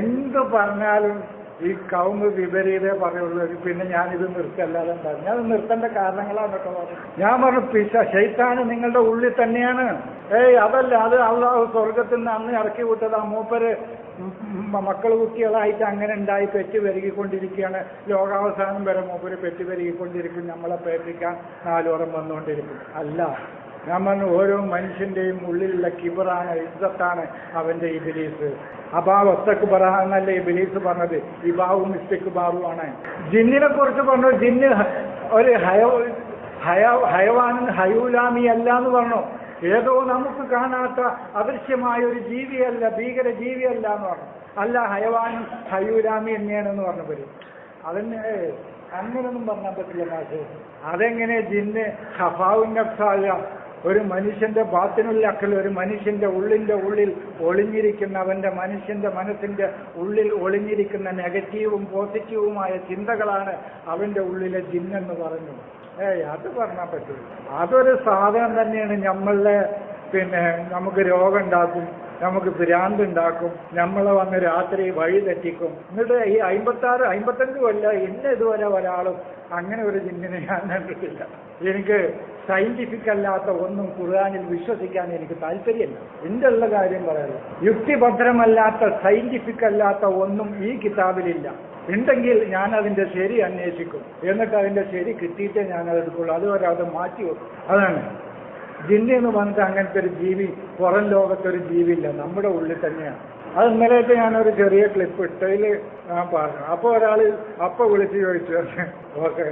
എന്ത് പറഞ്ഞാലും ഈ കൗമ് വിപരീതേ പറയുള്ളൂ. പിന്നെ ഞാനിത് നിർത്തല്ലാതെ പറഞ്ഞു അത് നിർത്തേണ്ട കാരണങ്ങളാണൊക്കെ പറഞ്ഞു ഞാൻ പറഞ്ഞു പിശ ശൈത്താണ് നിങ്ങളുടെ ഉള്ളിൽ തന്നെയാണ്. ഏയ് അതല്ല അത് അള്ളാഹു സ്വർഗത്തിൽ നിന്ന് അന്ന് ഇറക്കി വിട്ടത് ആ മൂപ്പര് മക്കൾ കുട്ടികളായിട്ട് അങ്ങനെ ഉണ്ടായി പെറ്റ് പെരുകിക്കൊണ്ടിരിക്കുകയാണ്. ലോകാവസാനം വരെ മൂപ്പര് പെറ്റ് പെരുകിക്കൊണ്ടിരിക്കും. നമ്മളെ പേപ്പിക്കാൻ നാലോറം വന്നുകൊണ്ടിരിക്കും. അല്ല പറഞ്ഞു ഓരോ മനുഷ്യന്റെയും ഉള്ളിലുള്ള കിബറാണ് ഇസ്സത്താണ് അവന്റെ ഇബിലീസ്. അബാവ് ഒത്തക്ക് വസ്തക്ക് എന്നല്ല ഇബിലീസ് പറഞ്ഞത്? ഇബാവും ഇസ്തക്ക് ബാവുമാണ് ജിന്നിനെ കുറിച്ച് പറഞ്ഞു ജിന്ന് ഒരു ഹയ ഹയ ഹയവാൻ ഹയൂലാമി അല്ല എന്ന് പറഞ്ഞു. ഏതോ നമുക്ക് കാണാത്ത അദൃശ്യമായ ഒരു ജീവിയല്ല ഭീകര ജീവിയല്ല എന്ന് പറഞ്ഞു. അല്ല ഹയവാനും ഹയൂലാമി തന്നെയാണെന്ന് പറഞ്ഞു വരും അതിന് അങ്ങനൊന്നും പറഞ്ഞാൽ പറ്റില്ല മാഷ്. അതെങ്ങനെ ജിന്ന് ഹഫാവുൻ നഫ്സായ ഒരു മനുഷ്യന്റെ ബാത്തിനുള്ള അക്കൽ ഒരു മനുഷ്യന്റെ ഉള്ളിന്റെ ഉള്ളിൽ ഒളിഞ്ഞിരിക്കുന്ന അവന്റെ മനുഷ്യന്റെ മനസ്സിന്റെ ഉള്ളിൽ ഒളിഞ്ഞിരിക്കുന്ന നെഗറ്റീവും പോസിറ്റീവുമായ ചിന്തകളാണ് അവന്റെ ഉള്ളിലെ ജിന്നെന്ന് പറഞ്ഞു ഏയ് അത് പറഞ്ഞാൽ പറ്റില്ല അതൊരു സാധനം തന്നെയാണ് നമ്മളുടെ പിന്നെ നമുക്ക് രോഗം ഉണ്ടാക്കും. നമുക്ക് ഭ്രാന്ത് ഉണ്ടാക്കും. നമ്മളെ വന്ന് രാത്രി വഴി തെറ്റിക്കും. എന്നിട്ട് ഈ അമ്പത്താറ് അമ്പത്തഞ്ച് കൊല്ലം ഇന്ന ഇതുവരെ ഒരാളും അങ്ങനെ ഒരു ചിന്തനെ ഞാൻ കണ്ടിട്ടില്ല. എനിക്ക് സയന്റിഫിക് അല്ലാത്ത ഒന്നും ഖുർആാനിൽ വിശ്വസിക്കാൻ എനിക്ക് താല്പര്യമില്ല. എന്റെ ഉള്ള കാര്യം പറയുന്നത് യുക്തിഭദ്രമല്ലാത്ത സയന്റിഫിക് അല്ലാത്ത ഒന്നും ഈ കിതാബിലില്ല. ഉണ്ടെങ്കിൽ ഞാൻ അതിന്റെ ശരി അന്വേഷിക്കും. എന്നിട്ട് അതിന്റെ ശരി കിട്ടിയിട്ടേ ഞാൻ അത് എടുക്കുള്ളൂ. അതുവരെ അത് മാറ്റി വെക്കും. അതാണ് ജിന്നി എന്ന് പറഞ്ഞിട്ട് അങ്ങനത്തെ ഒരു ജീവി പുറം ലോകത്തെ ലോകത്തൊരു ജീവിയില്ല. നമ്മുടെ ഉള്ളിൽ തന്നെയാണ്. അത് ഇന്നലെയൊക്കെ ഞാനൊരു ചെറിയ ക്ലിപ്പ് ഇട്ടതിൽ ഞാൻ പറഞ്ഞു. അപ്പോൾ ഒരാൾ അപ്പ വിളിച്ച് ചോദിച്ചു. ഓക്കെ.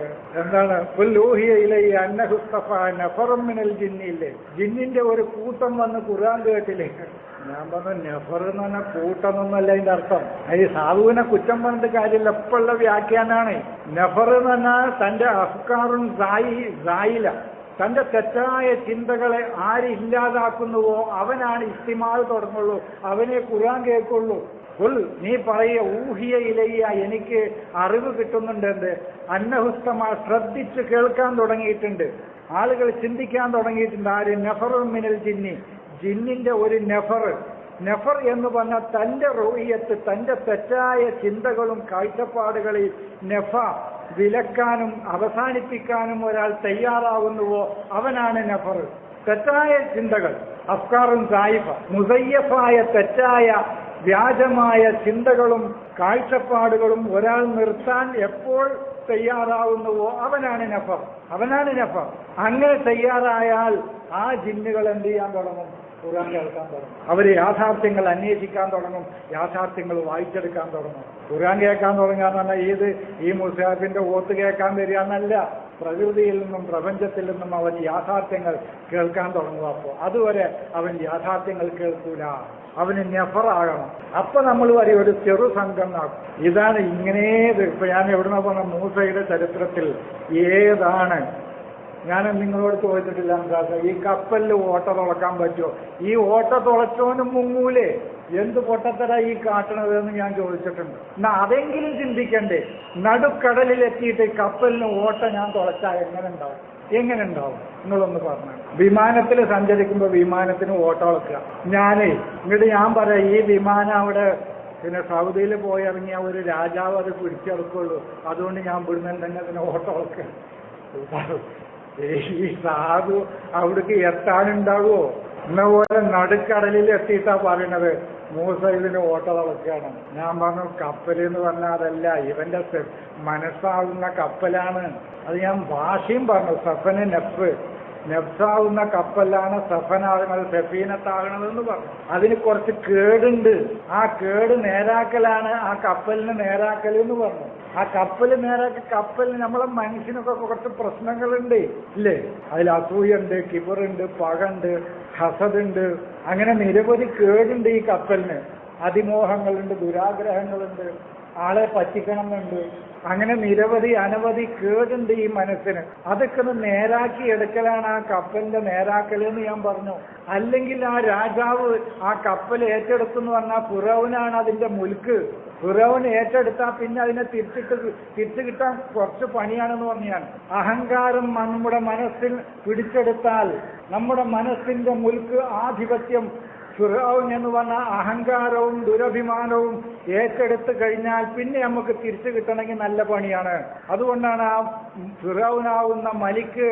എന്താണ്? നഫറമിനൽ ജിന്നില്ലേ ജിന്നിന്റെ ഒരു കൂട്ടം വന്ന് ഖുർആൻ കേട്ടില്ലേ? ഞാൻ പറഞ്ഞു നെഫർ എന്ന് പറഞ്ഞാൽ കൂട്ടമെന്നല്ല അതിന്റെ അർത്ഥം. ഈ സാധുവിനെ കുറ്റം പറഞ്ഞിട്ട് കാര്യമില്ല. എപ്പോഴുള്ള വ്യാഖ്യാനാണ്. നെഫർ എന്ന് പറഞ്ഞാൽ തന്റെ അഫ്കാറും സായി സായില. തന്റെ തെറ്റായ ചിന്തകളെ ആര് ഇല്ലാതാക്കുന്നുവോ അവനാണ് ഇസ്തിമാൽ തുടങ്ങുള്ളൂ. അവനെ ഖുർആൻ കേൾക്കുള്ളൂ. ഉൽ നീ പറയ ഊഹിയ ഇലയ്യ എനിക്ക് അറിവ് കിട്ടുന്നുണ്ട് എന്ത്? അന്നഹുസ്തമ ശ്രദ്ധിച്ച് കേൾക്കാൻ തുടങ്ങിയിട്ടുണ്ട്. ആളുകൾ ചിന്തിക്കാൻ തുടങ്ങിയിട്ടുണ്ട്. ആര്? നെഫറും മിനൽ ജിന്നി. ജിന്നിന്റെ ഒരു നെഫർ. നെഫർ എന്ന് പറഞ്ഞാൽ തന്റെ റോഹിയത്ത് തന്റെ തെറ്റായ ചിന്തകളും കാഴ്ചപ്പാടുകളിൽ നെഫ. വിലക്കാനും അവസാനിപ്പിക്കാനും ഒരാൾ തയ്യാറാവുന്നുവോ അവനാണ് നഫർ. തെറ്റായ ചിന്തകൾ അഫ്കാറും സായിഫ മുസയ്യഫായ തെറ്റായ വ്യാജമായ ചിന്തകളും കാഴ്ചപ്പാടുകളും ഒരാൾ നിർത്താൻ എപ്പോൾ തയ്യാറാവുന്നുവോ അവനാണ് നഫർ. അവനാണ് നഫർ. അങ്ങനെ തയ്യാറായാൽ ആ ജിന്നുകൾ എന്ത് ചെയ്യാൻ തുടങ്ങും? ഖുർആൻ അവർ യാഥാർത്ഥ്യങ്ങൾ അന്വേഷിക്കാൻ തുടങ്ങും യാഥാർത്ഥ്യങ്ങൾ വായിച്ചെടുക്കാൻ തുടങ്ങും. ഖുർആൻ കേൾക്കാൻ തുടങ്ങുക എന്ന് പറഞ്ഞാൽ ഏത്? ഈ മുസാഫിന്റെ ഓത്ത് കേൾക്കാൻ വരിക എന്നല്ല. പ്രകൃതിയിൽ നിന്നും പ്രപഞ്ചത്തിൽ നിന്നും അവൻ യാഥാർത്ഥ്യങ്ങൾ കേൾക്കാൻ തുടങ്ങുക അപ്പോൾ അതുവരെ അവൻ യാഥാർത്ഥ്യങ്ങൾ കേൾക്കൂല. അവന് നെഫറാകണം അപ്പൊ നമ്മൾ പറയും ഒരു ചെറു സംഘം ഇതാണ് ഇങ്ങനെ ഇപ്പൊ ഞാൻ എവിടുന്ന പറഞ്ഞ മൂസയുടെ ചരിത്രത്തിൽ. ഏതാണ്? ഞാൻ നിങ്ങളോട് ചോദിച്ചിട്ടില്ല എന്താ ഈ കപ്പലിൽ ഓട്ട തുളക്കാൻ പറ്റുമോ ഈ ഓട്ട തുളച്ചോനും മുങ്ങൂലേ? എന്ത് പൊട്ടത്തര ഈ കാട്ടണത് എന്ന് ഞാൻ ചോദിച്ചിട്ടുണ്ട്. എന്നാ അതെങ്കിലും ചിന്തിക്കണ്ടേ? നടുക്കടലിൽ എത്തിയിട്ട് കപ്പലിന് ഓട്ട ഞാൻ തുളച്ചാൽ എങ്ങനെ ഉണ്ടാവും? എങ്ങനെ ഉണ്ടാവും? നിങ്ങളൊന്ന് പറഞ്ഞു വിമാനത്തിൽ സഞ്ചരിക്കുമ്പോൾ വിമാനത്തിന് ഓട്ട വളക്കുക ഞാനേ ഇങ്ങോട്ട് ഞാൻ പറയാം ഈ വിമാനം അവിടെ പിന്നെ സൗദിയിൽ പോയി ഇറങ്ങിയ ഒരു രാജാവ് അത് പിടിച്ചെടുക്കുള്ളൂ. അതുകൊണ്ട് ഞാൻ ഇവിടുന്ന് തന്നെ ഓട്ട തുളക്കുക. ഈ സാധു അവിടേക്ക് എത്താനുണ്ടാകുമോ എന്ന പോലെ നടുക്കടലിൽ എത്തിയിട്ടാ പറയണത് മൂസ ഇതിന് ഓട്ട ഞാൻ പറഞ്ഞു കപ്പൽ എന്ന് പറഞ്ഞാൽ അതല്ല ഇവന്റെ മനസ്സാകുന്ന കപ്പലാണ്. അത് ഞാൻ ഭാഷയും പറഞ്ഞു സഫന് നെഫ് നെഫ്സാവുന്ന കപ്പലാണ് സഫനാകുന്നത് സഫീനത്താകണതെന്ന് പറഞ്ഞു. അതിന് കുറച്ച് കേടുണ്ട്. ആ കേട് നേരാക്കലാണ് ആ കപ്പലിന് നേരാക്കൽ എന്ന് പറഞ്ഞു. ആ കപ്പൽ നേരാക്കി കപ്പലിന് നമ്മളെ മനുഷ്യനൊക്കെ കുറച്ച് പ്രശ്നങ്ങളുണ്ട് ഇല്ലേ? അതിൽ അസൂയുണ്ട് കിബറുണ്ട് പകണ്ട് ഹസദുണ്ട്. അങ്ങനെ നിരവധി കേടുണ്ട് ഈ കപ്പലിന്. അതിമോഹങ്ങളുണ്ട് ദുരാഗ്രഹങ്ങളുണ്ട്. ആളെ പറ്റിക്കണം എന്നുണ്ട് അങ്ങനെ നിരവധി അനവധി കേടുണ്ട് ഈ മനസ്സിന്. അതൊക്കെ ഒന്ന് നേരാക്കി എടുക്കലാണ് ആ കപ്പലിന്റെ നേരാക്കൽ എന്ന് ഞാൻ പറഞ്ഞു. അല്ലെങ്കിൽ ആ രാജാവ് ആ കപ്പൽ ഏറ്റെടുത്തു എന്ന് പറഞ്ഞാൽ ഫിറോവിനാണ് അതിന്റെ മുൽക്ക്. ഫിറോവൻ ഏറ്റെടുത്താൽ പിന്നെ അതിനെ തിരിച്ചിട്ട് തിരിച്ചു കിട്ടാൻ കുറച്ച് പണിയാണെന്ന് പറഞ്ഞാൽ അഹങ്കാരം നമ്മുടെ മനസ്സിൽ പിടിച്ചെടുത്താൽ നമ്മുടെ മനസ്സിന്റെ മുൽക്ക് ആധിപത്യം ഫിറൌൻ എന്ന് പറഞ്ഞ അഹങ്കാരവും ദുരഭിമാനവും ഏറ്റെടുത്ത് കഴിഞ്ഞാൽ പിന്നെ നമുക്ക് തിരിച്ചു കിട്ടണമെങ്കിൽ നല്ല പണിയാണ്. അതുകൊണ്ടാണ് ആ ഫിറൌനാവുന്ന മലിക്ക്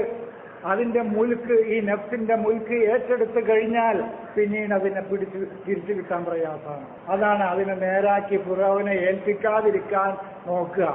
അതിന്റെ മുൽക്ക് ഈ നെഫ്റ്റിന്റെ മുൽക്ക് ഏറ്റെടുത്ത് കഴിഞ്ഞാൽ പിന്നീട് അതിനെ പിടിച്ച് തിരിച്ചു കിട്ടാൻ പ്രയാസമാണ്. അതാണ് അതിനെ നേരാക്കി ഫിറൌനെ ഏൽപ്പിക്കാതിരിക്കാൻ നോക്കുക.